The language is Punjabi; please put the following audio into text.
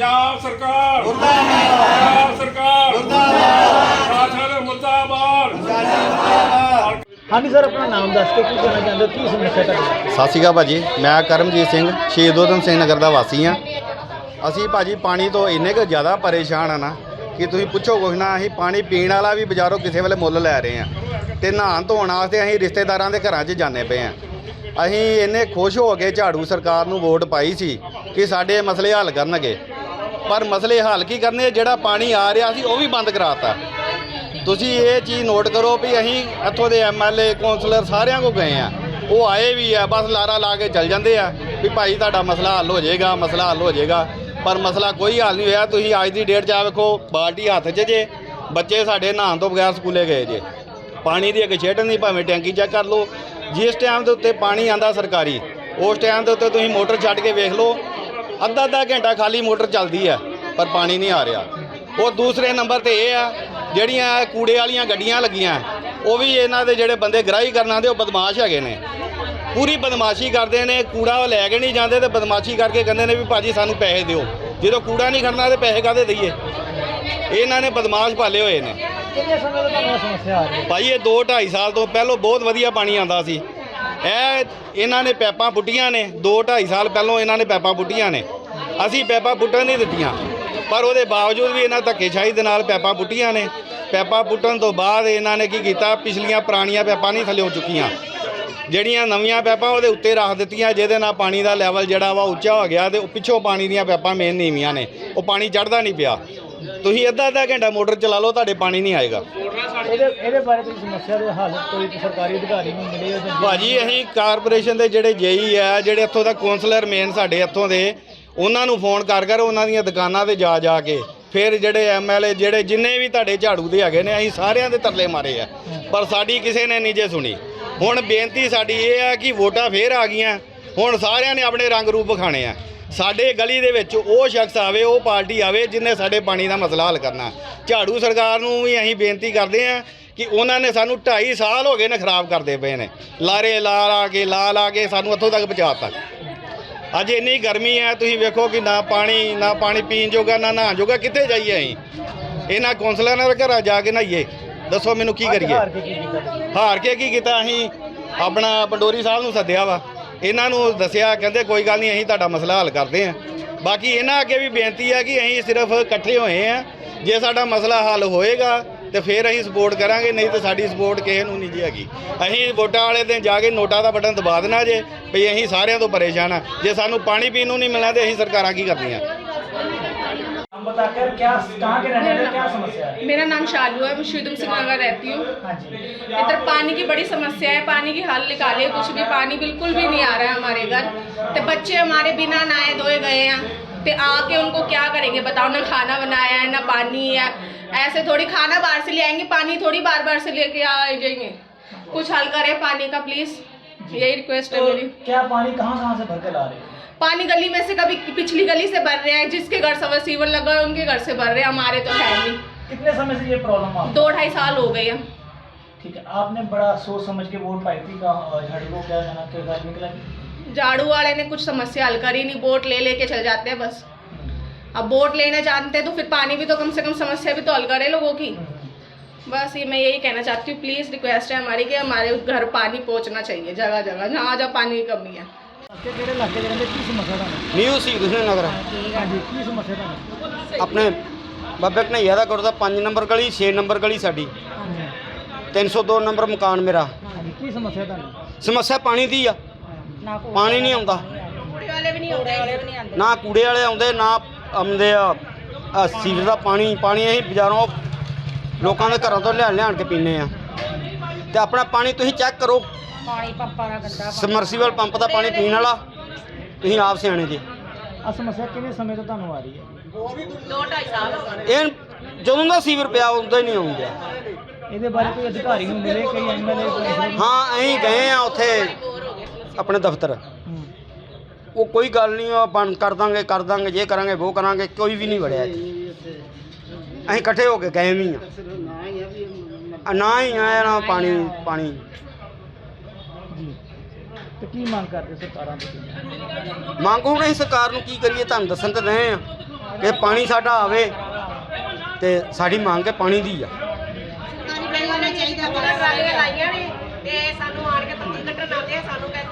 ਪੰਜਾਬ ਸਰਕਾਰ। ਮੁਰਦਾਬਾਦ ਪੰਜਾਬ ਸਰਕਾਰ। ਮੁਰਦਾਬਾਦ ਸ਼ਾਸਨ ਮੁਰਦਾਬਾਦ। ਹਾਂਜੀ ਸਰ ਆਪਣਾ ਨਾਮ ਦੱਸ ਕੇ ਕੀ ਕਹਿਣਾ ਚਾਹੁੰਦੇ ਹੋ? ਕੀ ਸਮੱਸਿਆ ਤੁਹਾਡੀ? ਸਤਿ ਸ਼੍ਰੀ ਅਕਾਲ ਭਾਜੀ। ਮੈਂ ਕਰਮਜੀਤ ਸਿੰਘ ਸ਼ਹੀਦ ਊਧਮ ਸਿੰਘ ਨਗਰ ਦਾ ਵਾਸੀ ਆ ਅਸੀਂ ਭਾਜੀ ਪਾਣੀ ਤੋਂ ਇੰਨੇ ਕੁ ਜ਼ਿਆਦਾ ਪਰੇਸ਼ਾਨ ਆ ਨਾ ਕਿ ਤੁਸੀਂ ਪੁੱਛੋ ਕੁਛ ਨਾ ਅਸੀਂ ਪਾਣੀ ਪੀਣ ਵਾਲਾ ਵੀ ਬਾਜ਼ਾਰੋਂ ਕਿਸੇ ਵੇਲੇ ਮੁੱਲ ਲੈ ਰਹੇ ਆ ਤੇ ਨਹਾਉਣ ਧੋਣ ਵਾਸਤੇ ਅਸੀਂ ਰਿਸ਼ਤੇਦਾਰਾਂ ਦੇ ਘਰਾਂ 'ਚ ਜਾਂਦੇ ਪਏ ਆ ਅਸੀਂ ਇੰਨੇ ਖੁਸ਼ ਹੋ ਕੇ ਝਾੜੂ ਸਰਕਾਰ ਨੂੰ ਵੋਟ ਪਾਈ ਸੀ ਕਿ ਸਾਡੇ ਮਸਲੇ ਹੱਲ ਕਰਨਗੇ। ਪਰ ਮਸਲੇ ਹੱਲ ਕੀ ਕਰਨੇ ਜਿਹੜਾ ਪਾਣੀ ਆ ਰਿਹਾ ਸੀ, ਉਹ ਵੀ ਬੰਦ ਕਰਾਤਾ। ਤੁਸੀਂ ਇਹ ਚੀਜ਼ ਨੋਟ ਕਰੋ ਵੀ ਅਸੀਂ ਇੱਥੋਂ ਦੇ ਐਮਐਲਏ ਕੌਂਸਲਰ ਸਾਰਿਆਂ ਕੋ ਗਏ ਆ। ਉਹ ਆਏ ਵੀ ਆ, ਬਸ ਲਾਰਾ ਲਾ ਕੇ ਚੱਲ ਜਾਂਦੇ ਆ ਵੀ ਭਾਈ ਤੁਹਾਡਾ ਮਸਲਾ ਹੱਲ ਹੋ ਜਾਏਗਾ, ਮਸਲਾ ਹੱਲ ਹੋ ਜਾਏਗਾ। ਪਰ ਮਸਲਾ ਕੋਈ ਹੱਲ ਨਹੀਂ ਹੋਇਆ। ਤੁਸੀਂ ਅੱਜ ਦੀ ਡੇਟ 'ਚ ਆ ਵੇਖੋ, ਬਾਲਟੀ ਹੱਥ 'ਚ ਜੇ, ਬੱਚੇ ਸਾਡੇ ਨਹਾਉਣ ਤੋਂ ਬਗੈਰ ਸਕੂਲੇ ਗਏ ਜੇ। ਪਾਣੀ ਦੀ ਇੱਕ ਛੇਟ ਨਹੀਂ, ਭਾਵੇਂ ਟੈਂਕੀ ਚੈੱਕ ਕਰ ਲਓ। ਜਿਸ ਟਾਈਮ ਦੇ ਉੱਤੇ ਪਾਣੀ ਆਂਦਾ ਸਰਕਾਰੀ, ਉਸ ਟਾਈਮ ਦੇ ਉੱਤੇ ਤੁਸੀਂ ਮੋਟਰ ਛੱਡ ਕੇ ਵੇਖ ਲਓ। ਅੱਧਾ ਅੱਧਾ ਘੰਟਾ ਖਾਲੀ ਮੋਟਰ ਚੱਲਦੀ ਆ ਪਰ ਪਾਣੀ ਨਹੀਂ ਆ ਰਿਹਾ। ਉਹ ਦੂਸਰੇ ਨੰਬਰ ਤੇ ਇਹ ਆ ਜਿਹੜੀਆਂ ਕੂੜੇ ਵਾਲੀਆਂ ਗੱਡੀਆਂ ਲੱਗੀਆਂ ਉਹ ਵੀ ਇਹਨਾਂ ਦੇ ਜਿਹੜੇ ਬੰਦੇ ਗ੍ਰਾਹੀ ਕਰਨ ਆਉਂਦੇ ਉਹ ਬਦਮਾਸ਼ ਹੈਗੇ ਨੇ। ਪੂਰੀ ਬਦਮਾਸ਼ੀ ਕਰਦੇ ਨੇ ਕੂੜਾ ਲੈ ਕੇ ਨਹੀਂ ਜਾਂਦੇ ਤੇ ਬਦਮਾਸ਼ੀ ਕਰਕੇ ਕਹਿੰਦੇ ਨੇ ਵੀ ਭਾਜੀ ਸਾਨੂੰ ਪੈਸੇ ਦਿਓ। ਜਦੋਂ ਕੂੜਾ ਨਹੀਂ ਖੜਨਾ ਤੇ ਪੈਸੇ ਕਾਹਦੇ ਦਈਏ? ਇਹਨਾਂ ਨੇ ਬਦਮਾਸ਼ ਪਾਲੇ ਹੋਏ ਨੇ। ਕਿੰਨੇ ਸਮੇਂ ਤੋਂ ਤੁਹਾਨੂੰ ਸਮੱਸਿਆ ਆ ਰਹੀ ਹੈ? ਭਾਈ ਇਹ 2 2.5 ਸਾਲ ਤੋਂ ਪਹਿਲਾਂ ਬਹੁਤ ਵਧੀਆ ਪਾਣੀ ਆਂਦਾ ਸੀ। ਇਹ ਇਹਨਾਂ ਨੇ ਪੈਪਾਂ ਪੁੱਟੀਆਂ ਨੇ 2 2.5 ਸਾਲ ਪਹਿਲਾਂ ਇਹਨਾਂ ਨੇ ਪੈਪਾਂ ਪੁੱਟੀਆਂ ਨੇ। ਅਸੀਂ ਪੈਪਾਂ ਪੁੱਟਣ ਨਹੀਂ ਦਿੱਤੀਆਂ। ਪਰ ਉਹਦੇ ਬਾਵਜੂਦ ਵੀ ਇਹਨਾਂ ਧੱਕੇਸ਼ਾਹੀ ਦੇ ਨਾਲ ਪੈਪਾਂ ਪੁੱਟੀਆਂ ਨੇ। ਪੈਪਾਂ ਪੁੱਟਣ ਤੋਂ ਬਾਅਦ ਇਹਨਾਂ ਨੇ ਕੀ ਕੀਤਾ? ਪਿਛਲੀਆਂ ਪੁਰਾਣੀਆਂ ਪੈਪਾਂ ਨਹੀਂ ਥੱਲੇ ਹੋ ਚੁੱਕੀਆਂ। ਜਿਹੜੀਆਂ ਨਵੀਆਂ ਪੈਪਾਂ ਉਹਦੇ ਉੱਤੇ ਰੱਖ ਦਿੱਤੀਆਂ, ਜਿਹਦੇ ਨਾਲ ਪਾਣੀ ਦਾ ਲੈਵਲ ਜਿਹੜਾ ਵਾ ਉੱਚਾ ਹੋ ਗਿਆ ਤੇ ਪਿੱਛੋਂ ਪਾਣੀ ਦੀਆਂ ਪੈਪਾਂ ਮੇਨ ਨੀਵੀਆਂ ਨੇ। ਉਹ ਪਾਣੀ ਚੜਦਾ ਨਹੀਂ ਪਿਆ। ਤੁਸੀਂ ਅੱਧਾ ਅੱਧਾ ਘੰਟਾ ਮੋਟਰ ਚਲਾ ਲਓ ਤੁਹਾਡੇ ਪਾਣੀ ਨਹੀਂ ਆਏਗਾ। ਇਹਦੇ ਇਹਦੇ ਬਾਰੇ ਤੁਸੀਂ ਸਮੱਸਿਆ ਦੇ ਹੱਲ ਕੋਈ ਸਰਕਾਰੀ ਅਧਿਕਾਰੀ ਨੂੰ ਮਿਲੇ ਹੋ ਜਾਂ ਭਾਜੀ ਅਸੀਂ ਕਾਰਪੋਰੇਸ਼ਨ ਦੇ ਜਿਹੜੇ ਜੇਈ ਆ ਜਿਹੜੇ ਇੱਥੋਂ ਦਾ ਕੌਂਸਲਰ ਮੇਨ ਸਾਡੇ ਇੱਥੋਂ ਦੇ ਉਹਨਾਂ ਨੂੰ ਫੋਨ ਕਰ ਕਰ ਉਹਨਾਂ ਦੀਆਂ ਦੁਕਾਨਾਂ ਤੇ ਜਾ ਜਾ ਕੇ ਫਿਰ ਜਿਹੜੇ ਐਮਐਲਏ ਜਿਹੜੇ ਜਿੰਨੇ ਵੀ ਤੁਹਾਡੇ ਝਾੜੂ ਦੇ ਹੈਗੇ ਨੇ ਅਸੀਂ ਸਾਰਿਆਂ ਦੇ ਤਰਲੇ ਮਾਰੇ ਆ। ਪਰ ਸਾਡੀ ਕਿਸੇ ਨੇ ਨਹੀਂ ਜੇ ਸੁਣੀ। ਹੁਣ ਬੇਨਤੀ ਸਾਡੀ ਇਹ ਆ ਕਿ ਵੋਟਾਂ ਫੇਰ ਆ ਗਈਆਂ। ਹੁਣ ਸਾਰਿਆਂ ਨੇ ਆਪਣੇ ਰੰਗ ਰੂਪ ਵਿਖਾਣੇ ਆ। ਸਾਡੇ ਗਲੀ ਦੇ ਵਿੱਚ ਉਹ ਸ਼ਖਸ ਆਵੇ ਉਹ ਪਾਰਟੀ ਆਵੇ ਜਿਨੇ ਸਾਡੇ ਪਾਣੀ ਦਾ ਮਸਲਾ ਹੱਲ ਕਰਨਾ। ਝਾੜੂ ਸਰਕਾਰ ਨੂੰ ਵੀ ਅਸੀਂ ਬੇਨਤੀ ਕਰਦੇ ਆ ਕਿ ਉਹਨਾਂ ਨੇ ਸਾਨੂੰ 2.5 ਸਾਲ ਹੋ ਗਏ ਨੇ ਖਰਾਬ ਕਰਦੇ ਪਏ ਨੇ। ਲਾਰੇ ਲਾ ਲਾ ਕੇ ਲਾ ਲਾ ਕੇ ਸਾਨੂੰ ਇੱਥੋਂ ਤੱਕ ਪਹੁੰਚਾਤਾ। ਅੱਜ ਇੰਨੀ ਗਰਮੀ ਹੈ ਤੁਸੀਂ ਵੇਖੋ ਕਿ ਨਾ ਪਾਣੀ ਨਾ ਪਾਣੀ ਪੀਣ ਜੋਗਾ ਨਾ ਨਹਾਉਣ ਜੋਗਾ ਕਿੱਥੇ ਜਾਈਏ ਅਸੀਂ? ਇਹਨਾਂ ਕੌਂਸਲਰਾਂ ਦੇ ਘਰਾਂ ਜਾ ਕੇ ਨਹਾਈਏ। ਦੱਸੋ ਮੈਨੂੰ ਕੀ ਕਰੀਏ? ਹਾਰ ਕੇ ਕੀ ਕੀਤਾ? ਤੁਸੀਂ? ਹਾਰ ਕੇ ਕੀ ਕੀਤਾ? ਅਸੀਂ ਆਪਣਾ ਪੰਡੋਰੀ ਸਾਹਿਬ ਨੂੰ ਸੱਦਿਆ ਵਾ। ਇਹਨਾਂ ਨੂੰ ਦੱਸਿਆ, ਕਹਿੰਦੇ ਕੋਈ ਗੱਲ ਨਹੀਂ, ਅਸੀਂ ਤੁਹਾਡਾ ਮਸਲਾ ਹੱਲ ਕਰਦੇ ਹਾਂ। ਬਾਕੀ ਇਹਨਾਂ ਅੱਗੇ ਵੀ ਬੇਨਤੀ ਹੈ ਕਿ ਅਸੀਂ ਸਿਰਫ ਇਕੱਠੇ ਹੋਏ ਹਾਂ। ਜੇ ਸਾਡਾ ਮਸਲਾ ਹੱਲ ਹੋਏਗਾ, ਤੇ ਫਿਰ ਅਸੀਂ ਸਪੋਰਟ ਕਰਾਂਗੇ, ਨਹੀਂ ਤੇ ਸਾਡੀ ਸਪੋਰਟ ਕਿਸੇ ਨੂੰ ਨਹੀਂ ਜੀ ਹੈਗੀ। ਅਸੀਂ ਵੋਟਾਂ ਵਾਲੇ ਦਿਨ ਜਾ ਕੇ ਨੋਟਾਂ ਦਾ ਬਟਨ ਦਬਾ ਦੇਣਾ ਜੇ, ਵੀ ਅਸੀਂ ਸਾਰਿਆਂ ਤੋਂ ਪਰੇਸ਼ਾਨ ਆ ਜੇ ਸਾਨੂੰ ਪਾਣੀ ਪੀਣ ਨੂੰ ਨਹੀਂ ਮਿਲਣਾ, ਤੇ ਅਸੀਂ ਸਰਕਾਰਾਂ ਕੀ ਕਰਨੀਆਂ? हम बताकर क्या कहाँ के रहने वाले क्या समस्या है? मेरा नाम शालू है मैं शुद्धम सिंह नगर रहती हूँ। हाँ जी। इधर पानी की बड़ी समस्या है पानी की हल निकाले कुछ भी पानी बिल्कुल भी नहीं आ रहा है हमारे घर। तो बच्चे हमारे बिना नहाए धोए गए हैं। तो आके उनको क्या करेंगे बताओ ना खाना बनाया है ना पानी है। ऐसे थोड़ी खाना बाहर से ले आएँगे पानी थोड़ी बार बार से लेके आ जाएँगे। कुछ हल करें पानी का प्लीज़ यही रिक्वेस्ट है तो मेरी। क्या पानी कहाँ कहाँ से भर के ला रहे हो? पानी गली में से कभी पिछली गली से भर रहे हैं जिसके घर सवर सीवर लगा है उनके घर से भर रहे हैं हमारे तो है नहीं। कितने समय से ये प्रॉब्लम आ दो ढाई साल हो गए हैं। ठीक है आपने बड़ा सोच समझ के वोट पाई थी झाड़ू को क्या जाना के घर निकला? झाड़ू वाले ने कुछ समस्या हल करी नहीं बोट ले लेके चल जाते हैं बस। अब बोट लेना जानते हैं तो फिर पानी भी तो कम से कम समस्या भी तो हल करे लोगों की। बस ये मैं यही कहना चाहती हूँ प्लीज़ रिक्वेस्ट है हमारी कि हमारे घर पानी पहुँचना चाहिए जगह जगह जहाँ जहाँ पानी की कमी है। New C Nagar. ਆਪਣੇ ਬਾਬੇ ਕਨਈਆ ਦਾ ਕਰਦਾ 5 ਨੰਬਰ ਗਲੀ 6 ਨੰਬਰ ਗਲੀ ਸਾਡੀ। ਹਾਂਜੀ। 302 ਨੰਬਰ ਮਕਾਨ ਮੇਰਾ। ਕੀ ਸਮੱਸਿਆ ਤੁਹਾਨੂੰ? ਸਮੱਸਿਆ ਪਾਣੀ ਦੀ ਆ। ਪਾਣੀ ਨਹੀਂ ਆਉਂਦਾ ਕੁੜੀ ਵਾਲੇ ਵੀ ਨਹੀਂ ਆਉਂਦੇ। ਨਾ ਕੂੜੇ ਵਾਲੇ ਆਉਂਦੇ ਨਾ ਆਉਂਦੇ ਆ ਆ ਸੀਵਰ ਦਾ ਪਾਣੀ ਪਾਣੀ ਅਸੀਂ ਬਾਜ਼ਾਰੋਂ ਲੋਕਾਂ ਦੇ ਘਰਾਂ ਤੋਂ ਲਿਆਣ ਲਿਆਣ ਕੇ ਪੀਂਦੇ ਆ। ਤੇ ਆਪਣਾ ਪਾਣੀ ਤੁਸੀਂ ਚੈੱਕ ਕਰੋ। ਪਾਣੀ ਪੰਪਾਂ ਦਾ ਗੰਦਾ ਪਾਣੀ। ਸਮਰਸੀਬਲ ਪੰਪ ਦਾ ਪਾਣੀ ਪੀਣ ਵਾਲਾ? ਤੁਸੀਂ ਆਪ ਸਿਆਣੇ ਜੀ। ਆ ਸਮੱਸਿਆ ਕਿੰਨੇ ਸਮੇਂ ਤੋਂ ਤੁਹਾਨੂੰ ਆ ਰਹੀ ਹੈ? ਦੋ ਢਾਈ ਸਾਲ ਇਹ ਜਦੋਂ ਦਾ ਸੀਵਰ ਪਿਆ ਉਦੋਂ ਹੀ ਨਹੀਂ ਆਉਂਦਾ। ਇਹਦੇ ਬਾਰੇ ਕੋਈ ਅਧਿਕਾਰੀ ਨੂੰ ਮਿਲੇ ਕਈ ਐਮਐਲਏ ਹਾਂ ਅਸੀਂ ਗਏ ਆ ਉੱਥੇ ਆਪਣੇ ਦਫ਼ਤਰ। ਉਹ ਕੋਈ ਗੱਲ ਨਹੀਂ ਉਹ ਬੰਦ ਕਰ ਦਾਂਗੇ ਕਰ ਦਾਂਗੇ ਜੇ ਕਰਾਂਗੇ ਉਹ ਕਰਾਂਗੇ ਕੋਈ ਵੀ ਨਹੀਂ ਵੜਿਆ ਇੱਥੇ। ਅਸੀਂ ਇਕੱਠੇ ਹੋ ਕੇ ਗਏ ਵੀ ਆ ਨਾ ਹੀ ਆਇਆ ਨਾ ਪਾਣੀ ਪਾਣੀ। ਜੀ। ਤੇ ਕੀ ਮੰਗ ਕਰਦੇ ਸਰਕਾਰਾਂ ਤੋਂ? ਮੰਗੂ ਨਹੀਂ ਸਰਕਾਰ ਨੂੰ ਕੀ ਕਰੀਏ ਤੁਹਾਨੂੰ ਦੱਸਣ ਤੇ ਰਹੇ ਆ ਕਿ ਪਾਣੀ ਸਾਡਾ ਆਵੇ ਤੇ ਸਾਡੀ ਮੰਗ ਹੈ ਪਾਣੀ ਦੀ ਆ। ਟਰਾਲੀਆਂ ਲਾਈਆਂ ਨੇ ਤੇ ਸਾਨੂੰ ਆਣ ਕੇ 25 ਕੱਟਣ ਆਉਂਦੇ ਆ ਸਾਨੂੰ ਕਹਿੰਦੇ